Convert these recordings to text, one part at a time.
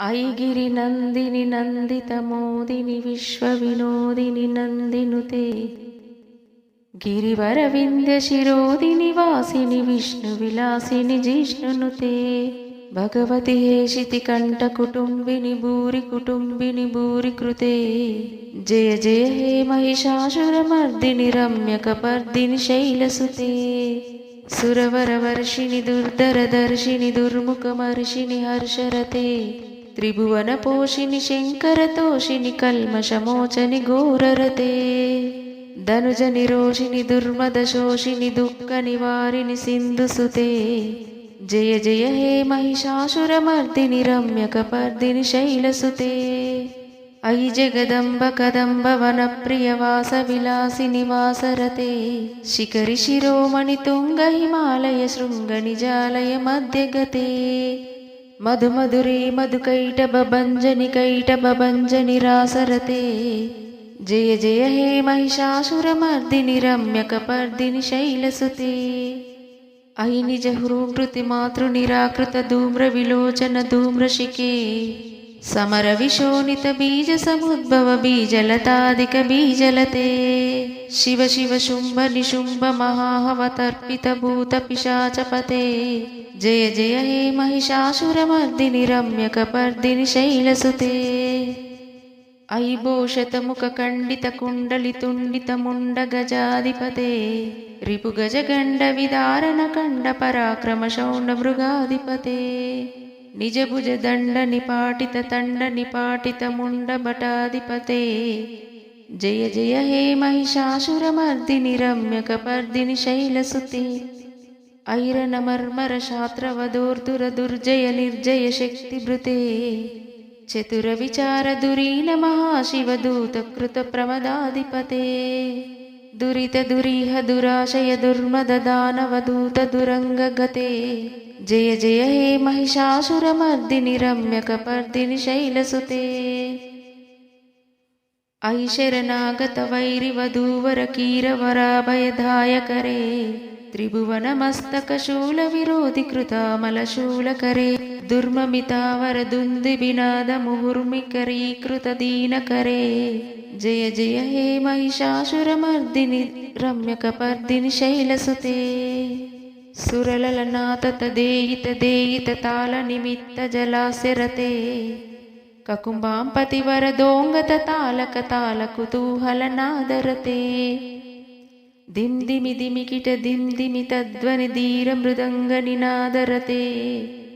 ఐగిరి నందిని నందిత మోదిని విశ్వ వినోదిని నందినుతే. గిరివర వింధ్య శిరోదిని వాసిని విష్ణు విలాసిని జిష్ణునుతే. భగవతి హేషితి కంఠ కుటుంబిని భూరి కుటుంబిని భూరి కృతే. జయ జయ హే మహిషాసురమర్దిని రమ్యకపర్దిని శైలసుతే. సురవరవర్షిణి దుర్ధరదర్శిని దుర్ముఖమర్షిణి హర్షరతే. త్రిభువన పోషిని శంకరతోషిని కల్మషమోచని ఘోరరతే. ధనుజ నిరోషిని దుర్మద శోషిని దుఃఖ నివారిని సింధుసుతే జయ జయ హే మహిషాసురమర్దిని రమ్యకపర్దిని శైలసుతే అయి జగదంబ కదంబ వన ప్రియవాస విలాసి నివాసరతే శిఖరి శిరోమణి తుంగ హిమాలయ శృంగ నిజాలయ మధ్యగతే మధు మధురే మధుకైట బభంజని కైట రాసరతే. జయ జయ హే మహిషాసురమర్దిని రమ్యకపర్దిని శైలసుతే. అయి నిజ హృకృతి మాతృ నిరాకృత ధూమ్ర విలోచన ధూమ్రశికే సమర విశోణిత బీజ సముద్భవ బీజలతాదిక బీజలతే. శివ శివ శుంభ నిశుంభ మహాహవతర్పిత భూత పిశాచపతే. జయ జయ హే మహిషాసురమర్దిని రమ్యకపర్దిని శైలసుతే. ఐభోషతముఖ ఖండిత కుండలి తుండిత ముండ గజాధిపతే. రిపు గజ గండ విదారణ కండ పరాక్రమ శౌండ మృగాధిపతే. నిజభుజ దండ నిపాటిత తండ నిపాటిత ముండ భటాధిపతే. జయ జయ హే మహిషాసురమర్దిని రమ్యకపర్దిని శైలసుతే. ऐरन चतुरविचारदुरीनमहाशिवदूतकृतप्रमदाधिपते। दुरितदुरीह दुराशय दुर्मददानवदूतदुरङ्गगते जय जय हे महिषासुरमर्दिनिरम्य कपर्दिनिशैलसुते ऐशरनागतवैरिवधूवरकीरवराभयधाय करे त्रिभुवनमस्तकशूलविरोधिकृतामलशूलकरे कृतामलशूलकरे जय जय हे महिषासुरमर्दिनि रम्यकपर्दिनि शैलसुते सुरललनातत देयित देयित तालनिमित्त जलाशरते ककुम्भां पतिवर दोङ्गत మహిషాసురమర్దిని దిమికిట దిం తద్వని ధీర మృదంగ నినాదరతే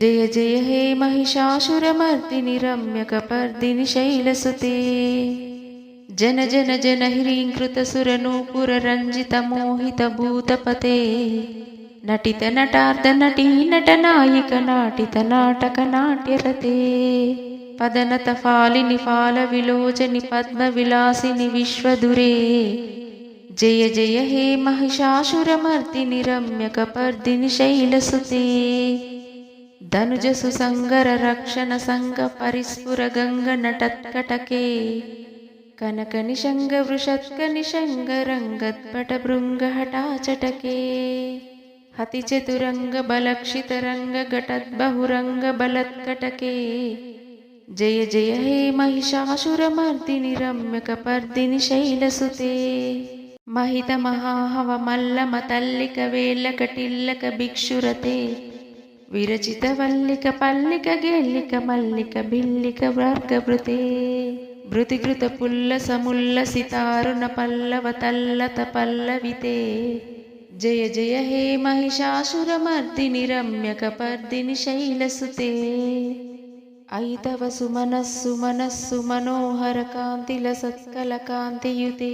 జయ జయ హే మహిషాసురమర్దిని రమ్యకపర్దిని శైలసుతే జన జన జన హ్రీంకృత రంజిత మోహిత భూతపతే నటిత నటార్ధ నటీ నట నాయిక నాటిత నాటక నాట్యరతే. పదనత ఫాలిని ఫాల విలోచని పద్మ విలాసిని విశ్వదురే జయ జయ హే మహిషాసురమర్దిని రమ్యకపర్దిని శైలసుతే. ధనుజసు సంగర రక్షణ సంగ పరిస్ఫుర గంగ నటత్కటకే. కనక నిషంగ వృషత్క నిషంగ రంగత్పట భృంగ హఠాచటకే. హతి చతురంగ బలక్షిత రంగ ఘటద్బహురంగ బలత్కటకే. జయ జయ హే మహిషాసురమర్దిని రమ్యకపర్దిని శైలసుతే. మహిత మహాహవ మల్లమ తల్లిక వేల్లక టిల్లక భిక్షురతే. విరచిత వల్లిక పల్లిక గేల్లిక మల్లిక బిల్లిక వర్గభృతే భృతికృత పుల్ల సముల్ల సితారుణ పల్లవ తల్లత పల్లవితే. జయ జయ హే మహిషాసురమర్దిని రమ్యకపర్దిని శైలసుతే. ఐతవ సుమనస్సు మనస్సు మనోహర కాంతిల సత్కల కాంతియుతే.